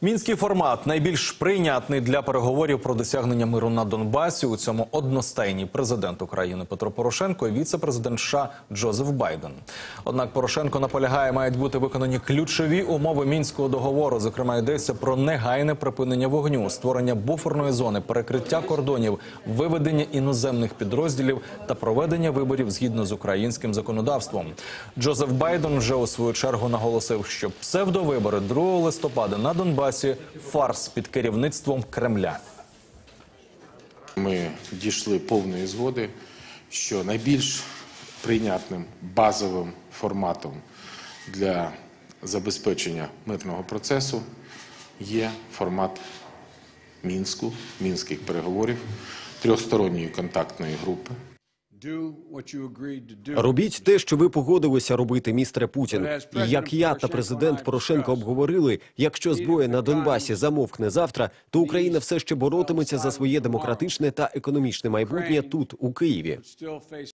Мінський формат найбільш прийнятний для переговорів про досягнення миру на Донбасі. У цьому одностайні президент України Петро Порошенко і віце-президент США Джозеф Байден. Однак Порошенко наполягає, мають бути виконані ключові умови мінського договору. Зокрема, йдеться про негайне припинення вогню, створення буферної зони, перекриття кордонів, виведення іноземних підрозділів та проведення виборів згідно з українським законодавством. Джозеф Байден вже у свою чергу наголосив, що псевдовибори 2 листопада на Донбасі фарс під керівництвом Кремля. Ми дійшли повної згоди, що найбільш прийнятним базовим форматом для забезпечення мирного процесу є формат Мінську, мінських переговорів, трьохсторонньої контактної групи. Робіть те, що ви погодилися робити, містере Путін. І як я та президент Порошенко обговорили, якщо зброя на Донбасі замовкне завтра, то Україна все ще боротиметься за своє демократичне та економічне майбутнє тут, у Києві.